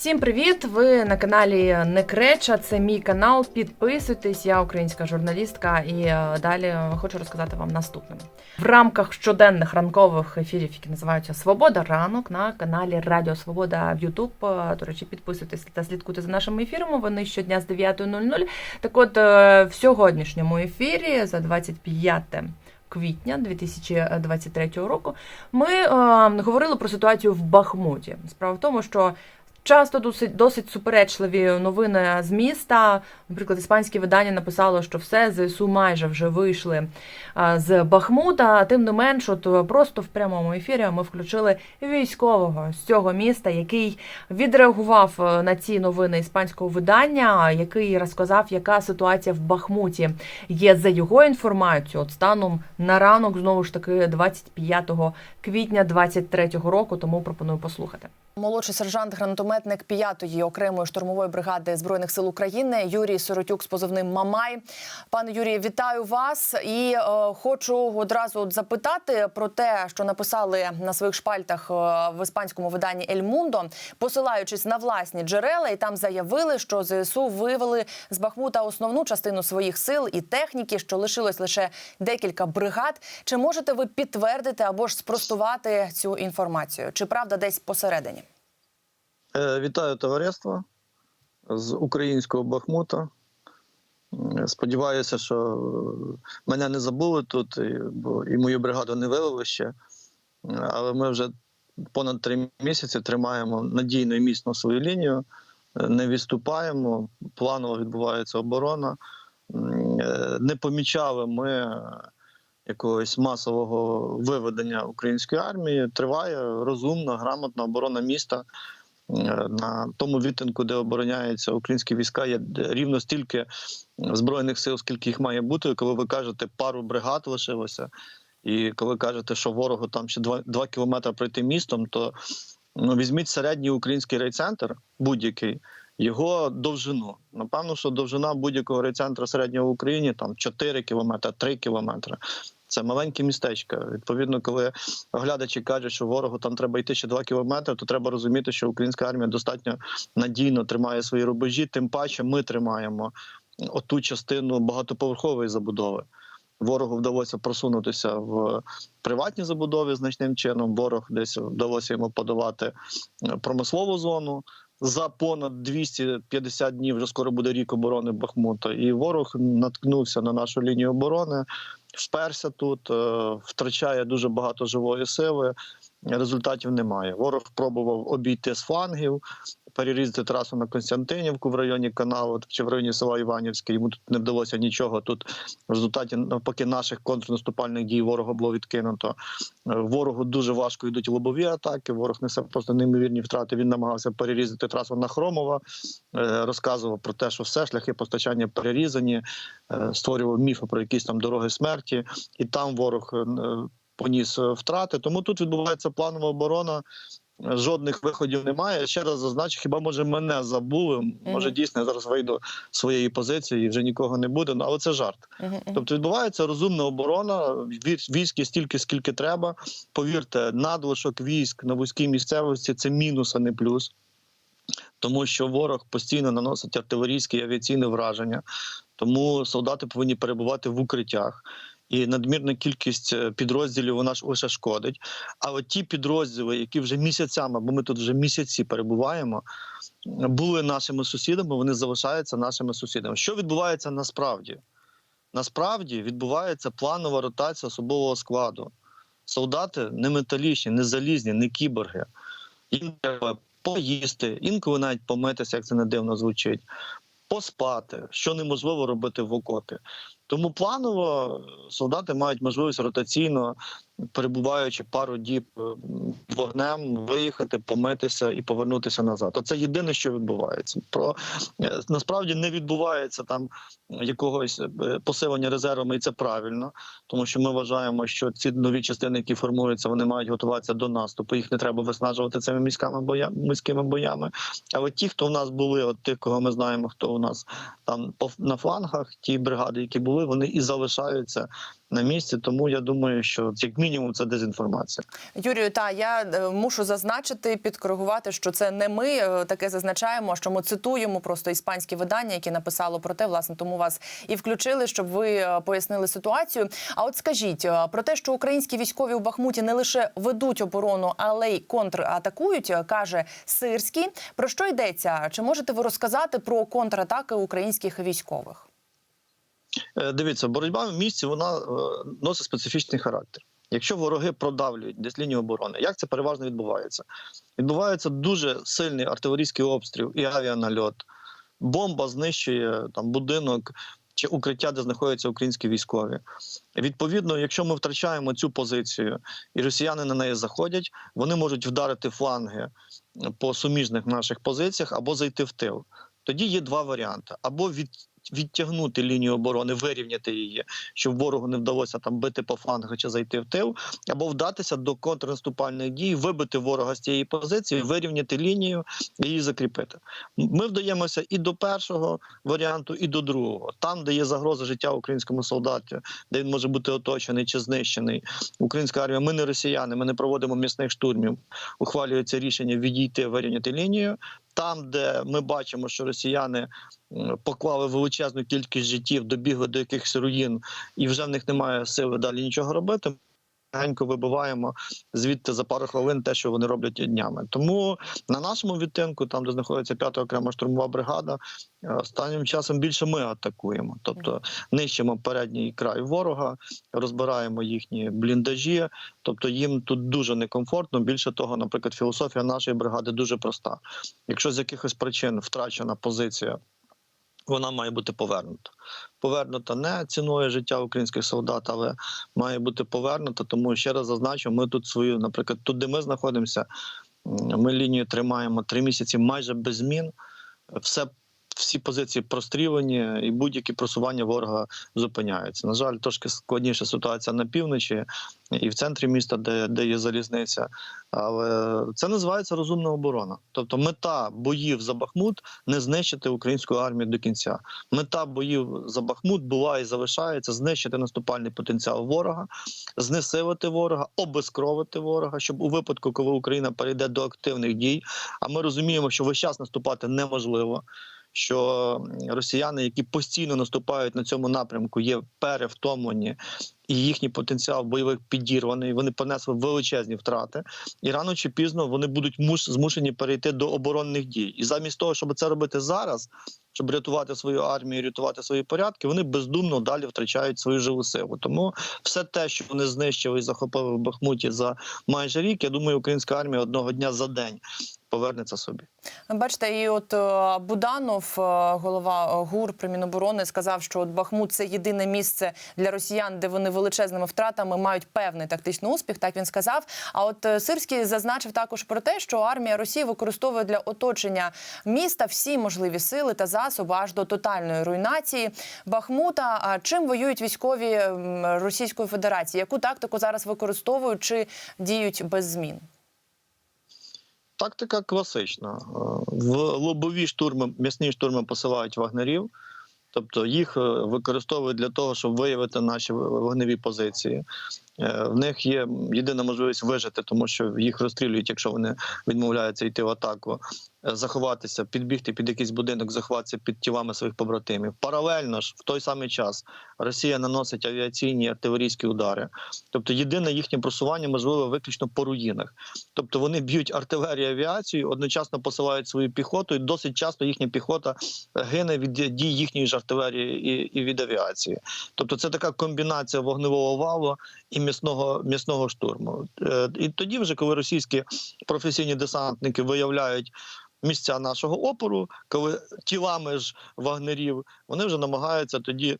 Всім привіт! Ви на каналі Некреча. Це мій канал. Підписуйтесь, я українська журналістка, і е, далі хочу розказати вам наступне. В рамках щоденних ранкових ефірів, які називаються Свобода ранок на каналі Радіо Свобода в Ютуб. До речі, підписуйтесь та слідкуйте за нашими ефірами. Вони щодня з 9.00. Так от е, в сьогоднішньому ефірі за 25 квітня 2023 року ми е, говорили про ситуацію в Бахмуті. Справа в тому, що Часто досить досить суперечливі новини з міста. Наприклад, іспанське видання написало, що все ЗСУ майже вже вийшли з Бахмута. Тим не менш, от просто в прямому ефірі ми включили військового з цього міста, який відреагував е, на ці новини іспанського видання, який розказав, яка ситуація в Бахмуті є за його інформацією. От станом на ранок, знову ж таки, 25 квітня 2023 року. Тому пропоную послухати. Молодший сержант гранатометник 5-ї окремої штурмової бригади збройних сил України Юрій Сиротюк з позивним Мамай. Пане Юрій, вітаю вас і е, хочу одразу запитати про те, що написали на своїх шпальтах е, в іспанському виданні Ель Мундо, посилаючись на власні джерела, і там заявили, що ЗСУ вивели з Бахмута основну частину своїх сил і техніки, що лишилось лише декілька бригад. Чи можете ви підтвердити або ж спростувати цю інформацію? Чи правда десь посередині? Е, Вітаю товариство з українського Бахмута. Е, Сподіваюся, що мене не забули тут, бо і мою бригаду не вивели ще. Е, Але ми вже понад три місяці тримаємо надійно і міцно свою лінію, е, не відступаємо, планово відбувається оборона. Е, Не помічали ми е, якогось масового виведення української армії. Триває розумна, грамотна оборона міста. На тому відтинку, де обороняються українські війська, є рівно стільки збройних сил, скільки їх має бути. Коли ви кажете, пару бригад лишилося, і коли кажете, що ворогу там ще 2, кілометри пройти містом, то ну, візьміть середній український райцентр, будь-який. Його довжину. Напевно, що довжина будь-якого райцентру середнього в Україні там 4 кілометри, 3 кілометри. Це маленьке містечко. Відповідно, коли оглядачі кажуть, що ворогу там треба йти ще 2 кілометри, то треба розуміти, що українська армія достатньо надійно тримає свої рубежі. Тим паче ми тримаємо оту частину багатоповерхової забудови. Ворогу вдалося просунутися в приватні забудови значним чином. Ворог десь вдалося йому подавати е, промислову зону. За понад 250 днів вже скоро буде рік оборони Бахмута, і ворог наткнувся на нашу лінію оборони, вперся тут, е, втрачає дуже багато живої сили. Результатів немає. Ворог пробував обійти з флангів, перерізати трасу на Константинівку в районі каналу чи в районі села Іванівське. Йому тут не вдалося нічого. Тут в результаті навпаки наших контрнаступальних дій ворога було відкинуто. Ворогу дуже важко йдуть лобові атаки. Ворог несе просто неймовірні втрати. Він намагався перерізати трасу на Хромова, е, розказував про те, що все шляхи постачання перерізані, е, створював міфи про якісь там дороги смерті, і там ворог е, поніс е, втрати. Тому тут відбувається планова оборона. Жодних виходів немає. Ще раз зазначу, хіба може мене забули? Може дійсно я зараз вийду з своєї позиції і вже нікого не буде. Ну але це жарт. Тобто відбувається розумна оборона. вій- Військ є стільки, скільки треба. Повірте, надлишок військ на вузькій місцевості це мінус, а не плюс. Тому що ворог постійно наносить артилерійське і авіаційне враження, тому солдати повинні перебувати в укриттях. І надмірна кількість е, підрозділів вона ж лише шкодить. А от ті підрозділи, які вже місяцями, бо ми тут вже місяці перебуваємо, були нашими сусідами, вони залишаються нашими сусідами. Що відбувається насправді? Насправді відбувається планова ротація особового складу. Солдати не металічні, не залізні, не кіборги. Їм треба поїсти, інколи навіть помитися, як це не дивно звучить, поспати, що неможливо робити в окопі. Тому планово солдати мають можливість ротаційно, перебуваючи пару діб е, вогнем, виїхати, помитися і повернутися назад. Оце єдине, що відбувається. Про е, насправді не відбувається там якогось е, посилення резервами, і це правильно, тому що ми вважаємо, що ці нові частини, які формуються, вони мають готуватися до наступу. Їх не треба виснажувати цими міськими боями, міськими боями. Але ті, хто в нас були, от тих, кого ми знаємо, хто у нас там на флангах, ті бригади, які були, вони і залишаються на місці. Тому я думаю, що як мінімум це дезінформація. Юрію, та я е, мушу зазначити, підкоригувати, що це не ми е, таке зазначаємо, що ми цитуємо просто іспанське видання, яке написало про те, власне, тому вас і включили, щоб ви е, пояснили ситуацію. А от скажіть про те, що українські військові у Бахмуті не лише ведуть оборону, але й контратакують, каже Сирський. Про що йдеться? Чи можете ви розказати про контратаки українських військових? Е, Дивіться, боротьба в місті вона е, носить специфічний характер. Якщо вороги продавлюють десь лінію оборони, як це переважно відбувається? Відбувається дуже сильний артилерійський обстріл і авіанальот. Бомба знищує там будинок чи укриття, де знаходяться українські військові. Відповідно, якщо ми втрачаємо цю позицію і росіяни на неї заходять, вони можуть вдарити фланги по суміжних наших позиціях або зайти в тил. Тоді є два варіанти: або від відтягнути лінію оборони, вирівняти її, щоб ворогу не вдалося там бити по флангах чи зайти в тил, або вдатися до контрнаступальних дій, вибити ворога з цієї позиції, вирівняти лінію і її закріпити. Ми вдаємося і до першого варіанту, і до другого. Там, де є загроза життя українському солдаті, де він може бути оточений чи знищений. Українська армія, ми не росіяни, ми не проводимо м'ясних штурмів. Ухвалюється рішення відійти, вирівняти лінію. Там, де ми бачимо, що росіяни поклали величезну кількість життів, добігли до якихось руїн, і вже в них немає сили далі нічого робити. Генько вибиваємо звідти за пару хвилин те, що вони роблять днями. Тому на нашому відтинку, там де знаходиться п'ята окрема штурмова бригада, е, останнім часом більше ми атакуємо. Тобто нищимо передній край ворога, розбираємо їхні бліндажі. Тобто їм тут дуже некомфортно. Більше того, наприклад, філософія нашої бригади дуже проста. Якщо з якихось причин втрачена позиція, вона має бути повернута. Повернута не ціною життя українських солдат, але має бути повернута. Тому ще раз зазначу, ми тут свою, наприклад, тут, де ми знаходимося, ми лінію тримаємо три місяці майже без змін. Все. Всі позиції прострілені, і будь-які просування ворога зупиняються. На жаль, трошки складніша ситуація на півночі і в центрі міста, де, де є залізниця. Але це називається розумна оборона. Тобто, мета боїв за Бахмут не знищити українську армію до кінця. Мета боїв за Бахмут була і залишається знищити наступальний потенціал ворога, знесилити ворога, обезкровити ворога, щоб у випадку, коли Україна перейде до активних дій, а ми розуміємо, що весь час наступати неможливо. Що росіяни, які постійно наступають на цьому напрямку, є перевтомлені, і їхній потенціал бойових підірваний. Вони понесли величезні втрати, і рано чи пізно вони будуть муш- змушені перейти до оборонних дій. І замість того, щоб це робити зараз, щоб рятувати свою армію, рятувати свої порядки, вони бездумно далі втрачають свою живу силу. Тому все те, що вони знищили і захопили в Бахмуті за майже рік, я думаю, українська армія одного дня за день повернеться собі. Бачите, і от е, Буданов, е, голова е, ГУР при Міноборони, сказав, що от Бахмут це єдине місце для росіян, де вони величезними втратами мають певний тактичний успіх. Так він сказав. А от Сирський зазначив також про те, що армія Росії використовує для оточення міста всі можливі сили та засоби аж до тотальної руйнації Бахмута. А чим воюють військові Російської Федерації? Яку тактику зараз використовують чи діють без змін? Тактика класична. Е, В лобові штурми, м'ясні штурми посилають вагнерів, тобто їх е, використовують для того, щоб виявити наші вогневі позиції. Е, В них є єдина можливість вижити, тому що їх розстрілюють, якщо вони відмовляються йти в атаку, Е, заховатися, підбігти під якийсь будинок, заховатися під тілами своїх побратимів. Паралельно ж в той самий час Росія наносить авіаційні артилерійські удари. Тобто, єдине їхнє просування можливо виключно по руїнах. Тобто вони б'ють артилерію авіацію, одночасно посилають свою піхоту, і досить часто їхня піхота гине від дій їхньої ж артилерії і, від авіації. Тобто, це така комбінація вогневого валу і м'ясного м'ясного штурму. Е, І тоді, вже коли російські професійні десантники виявляють. Місця нашого опору, коли тілами ж вагнерів, вони вже намагаються тоді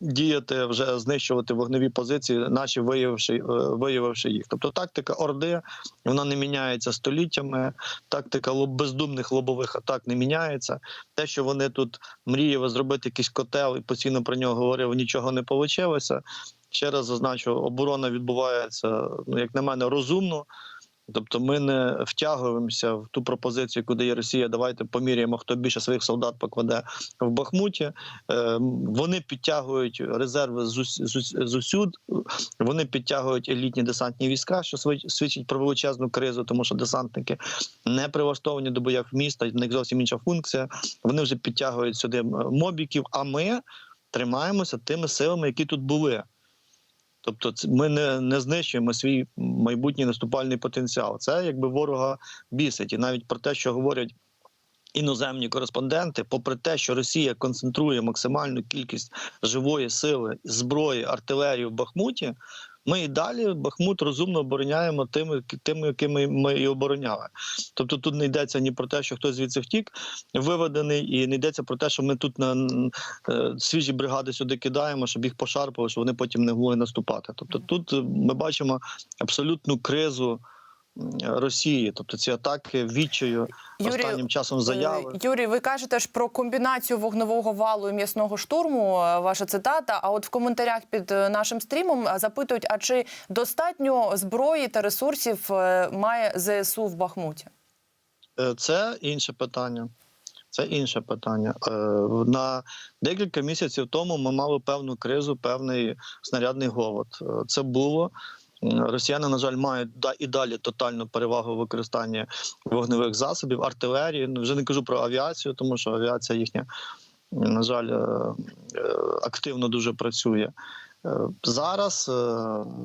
діяти, вже знищувати вогневі позиції, наші виявивши, е, виявивши їх. Тобто тактика Орди вона не міняється століттями. Тактика бездумних лобових атак не міняється. Те, що вони тут мріяли зробити якийсь котел і постійно про нього говорили, нічого не вийшло. Ще раз зазначу, оборона відбувається, ну як на мене, розумно. Тобто ми не втягуємося в ту пропозицію, куди є Росія. Давайте поміряємо, хто більше своїх солдат покладе в Бахмуті. Е, Вони підтягують резерви з ус- з ус- з усюд. Вони підтягують елітні десантні війська, що свідчить про величезну кризу, тому що десантники не прилаштовані до боїв міста, в них зовсім інша функція. Вони вже підтягують сюди мобіків. А ми тримаємося тими силами, які тут були. Тобто, ми не, не знищуємо свій майбутній наступальний потенціал. Це якби ворога бісить. І навіть про те, що говорять іноземні кореспонденти, попри те, що Росія концентрує максимальну кількість живої сили, зброї, артилерії в Бахмуті. Ми і далі Бахмут розумно обороняємо тими, тими, якими ми і обороняли. Тобто тут не йдеться ні про те, що хтось звідси втік виведений, і не йдеться про те, що ми тут на е, свіжі бригади сюди кидаємо, щоб їх пошарпали, щоб вони потім не могли наступати. Тобто тут ми бачимо абсолютну кризу Росії, тобто ці атаки відчаю останнім часом заяви. Е, Юрій, ви кажете ж про комбінацію вогневого валу і м'ясного штурму. е, Ваша цитата. А от в коментарях під е, нашим стрімом запитують: а чи достатньо зброї та ресурсів має ЗСУ в Бахмуті? Це інше питання. Це інше питання. На декілька місяців тому ми мали певну кризу, певний снарядний голод. Це було. Росіяни, на жаль, мають і далі тотальну перевагу в використанні вогневих засобів, артилерії. Ну, Вже не кажу про авіацію, тому що авіація їхня, на жаль, е, е, активно дуже працює. Е, Зараз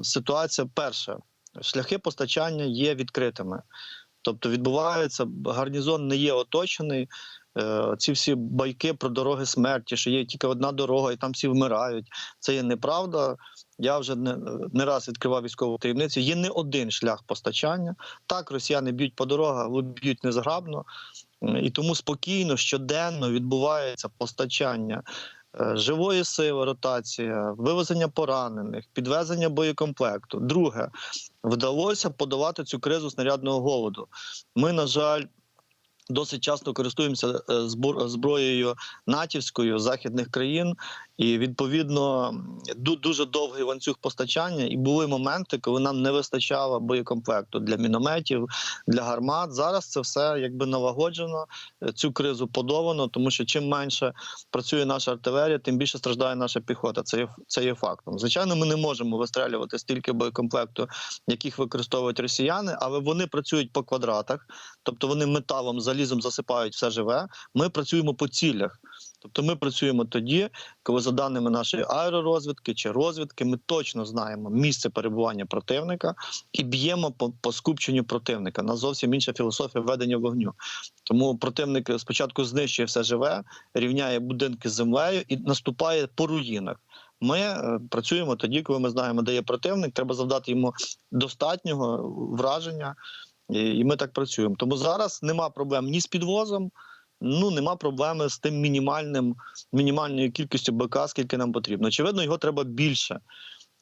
ситуація перша: шляхи постачання є відкритими. Тобто відбувається гарнізон не є оточений. Ці всі байки про дороги смерті, що є тільки одна дорога, і там всі вмирають. Це є неправда. Я вже не, не раз відкривав військову таємницю. Є не один шлях постачання. Так, росіяни б'ють по дорогах, б'ють незграбно. І тому спокійно, щоденно відбувається постачання е, живої сили, ротація, вивезення поранених, підвезення боєкомплекту. Друге, вдалося подолати цю кризу снарядного голоду. Ми, на жаль, досить часто користуємося е, зброєю натівською західних країн, і відповідно ду- дуже довгий ланцюг постачання. І були моменти, коли нам не вистачало боєкомплекту для мінометів, для гармат. Зараз це все якби налагоджено. е, Цю кризу подолано, тому що чим менше працює наша артилерія, тим більше страждає наша піхота. Це є це є фактом. Звичайно, ми не можемо вистрелювати стільки боєкомплекту, яких використовують росіяни, але вони працюють по квадратах, тобто вони металом, залізом засипають все живе. Ми працюємо по цілях. Тобто ми працюємо тоді, коли за даними нашої аеророзвідки чи розвідки, ми точно знаємо місце перебування противника і б'ємо по, по скупченню противника. На зовсім інша філософія ведення вогню. Тому противник спочатку знищує все живе, рівняє будинки з землею і наступає по руїнах. Ми е, працюємо тоді, коли ми знаємо, де є противник. Треба завдати йому достатнього враження, і, і ми так працюємо. Тому зараз нема проблем ні з підвозом. Ну нема проблеми з тим мінімальним мінімальною кількістю БК, скільки нам потрібно. Очевидно, його треба більше.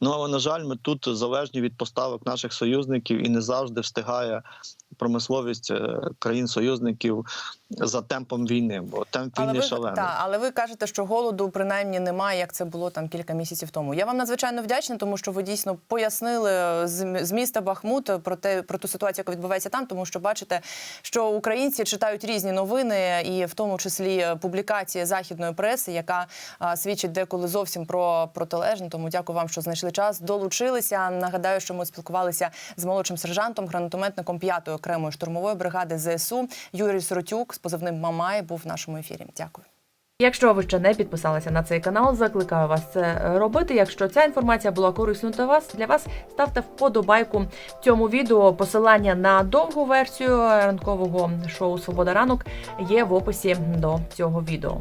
Ну але на жаль, ми тут залежні від поставок наших союзників і не завжди встигає промисловість е, країн-союзників за темпом війни, бо темп Але війни ви, шалений. та, але ви кажете, що голоду принаймні немає, як це було там кілька місяців тому. Я вам надзвичайно вдячна, тому що ви дійсно пояснили з, з міста Бахмут про те про ту ситуацію, яка відбувається там, тому що бачите, що українці читають різні новини, і в тому числі публікації західної преси, яка а, свідчить деколи зовсім про протилежне. Тому дякую вам, що знайшли час. Долучилися. Нагадаю, що ми спілкувалися з молодшим сержантом, гранатометником 5-ї окремої штурмової бригади ЗСУ Юрій Соротюк з позивним Мамай був в нашому ефірі. Дякую. Якщо ви ще не підписалися на цей канал, закликаю вас це робити. Якщо ця інформація була корисною для вас, для вас ставте вподобайку цьому відео. Посилання на довгу версію ранкового шоу Свобода ранок є в описі до цього відео.